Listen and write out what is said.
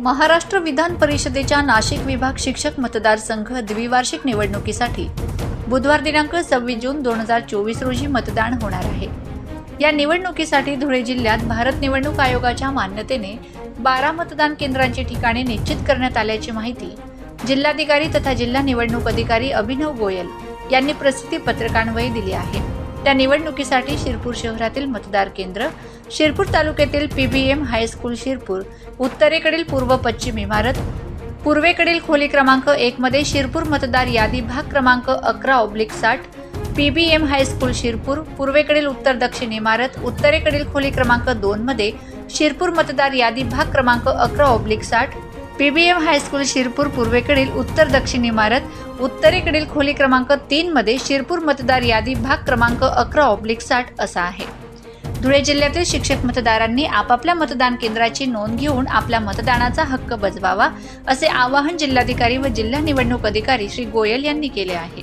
महाराष्ट्र विधान परिषदेच्या नाशिक विभाग शिक्षक मतदारसंघ द्विवार्षिक निवडणुकीसाठी बुधवार दिनांक सव्वीस जून दोन हजार चोवीस रोजी मतदान होणार आहे. या निवडणुकीसाठी धुळे जिल्ह्यात भारत निवडणूक आयोगाच्या मान्यतेने बारा मतदान केंद्रांची ठिकाणे निश्चित करण्यात आल्याची माहिती जिल्हाधिकारी तथा जिल्हा निवडणूक अधिकारी अभिनव गोयल यांनी प्रसिद्धी पत्रकान्वये दिली आहे. त्या निवडणुकीसाठी शिरपूर शहरातील मतदार केंद्र शिरपूर तालुक्यातील पीबीएम हायस्कूल शिरपूर उत्तरेकडील पूर्व पश्चिम इमारत पूर्वेकडील खोली क्रमांक एक मध्ये शिरपूर मतदार यादी भाग क्रमांक अकरा ऑब्लिक साठ पीबीएम हायस्कूल शिरपूर पूर्वेकडील उत्तर दक्षिण इमारत उत्तरेकडील खोली क्रमांक दोन मध्ये शिरपूर मतदार यादी भाग क्रमांक अकरा ऑब्लिक साठ पीबीएम हायस्कूल शिरपूर पूर्वेकडील उत्तर दक्षिण इमारत उत्तरेकडील खोली क्रमांक तीन मध्ये शिरपूर मतदार यादी भाग क्रमांक अकरा ऑब्लिक साठ असा आहे. धुळे जिल्ह्यातील शिक्षक मतदारांनी आपापल्या मतदान केंद्राची नोंद घेऊन आपल्या मतदानाचा हक्क बजवावा असे आवाहन जिल्हाधिकारी व जिल्हा निवडणूक अधिकारी श्री गोयल यांनी केले आहे.